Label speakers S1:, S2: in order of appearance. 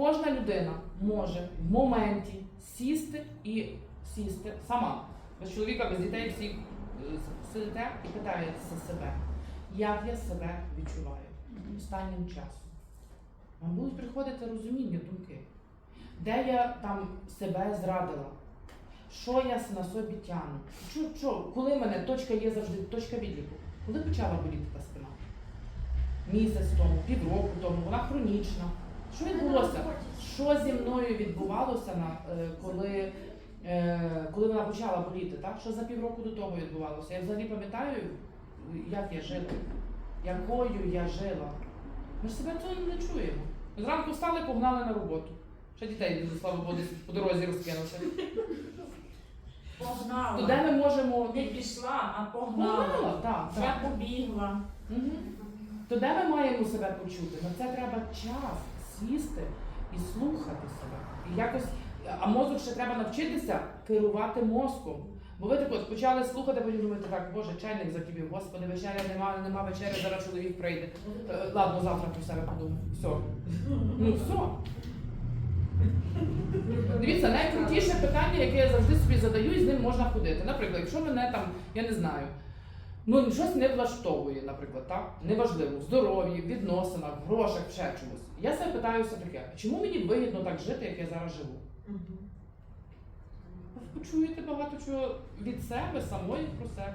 S1: Кожна людина може в моменті сісти і сісти сама. Без чоловіка, без дітей всі е, сидите і питаєтеся себе, як я себе відчуваю останнім часом. Вам будуть приходити розуміння, думки. Де я там себе зрадила? Що я на собі тягну? Що, що, коли мене точка є завжди, точка відліку? Коли почала боліти та спина? Місяць тому, півроку тому, вона хронічна. Що відбулося? Що зі мною відбувалося, на, е, коли, е, коли вона почала боліти? Так? Що за півроку до того відбувалося? Я взагалі пам'ятаю, як я жила, якою я жила. Ми ж себе цього не чуємо. Ми зранку встали, погнали на роботу. Ще дітей, слава Богу, по дорозі розкинулися. То де ми можемо.
S2: Не пішла, а погнала.
S1: Погнала, так,
S2: Я побігла.
S1: Мгм. То де ми маємо себе почути? На це треба час сісти і слухати себе. І якось, а мозок ще треба навчитися керувати мозком. Бо ви так от почали слухати, потім думаєте, так, боже, чайник закипів, господи, вечеря нема, нема вечері, зараз чоловік прийде. Е, Ладно, завтра про себе подумаю. Все. Ну все. Дивіться, найкрутіше питання, яке я завжди собі задаю, і з ним можна ходити. Наприклад, якщо мене там, я не знаю, ну щось не влаштовує, наприклад, так? Неважливо, в здоров'ї, в відносинах, в грошах, ще чомусь. Я себе питаюся таке, чому мені вигідно так жити, як я зараз живу? Ви почуєте багато чого від себе, самої про себе.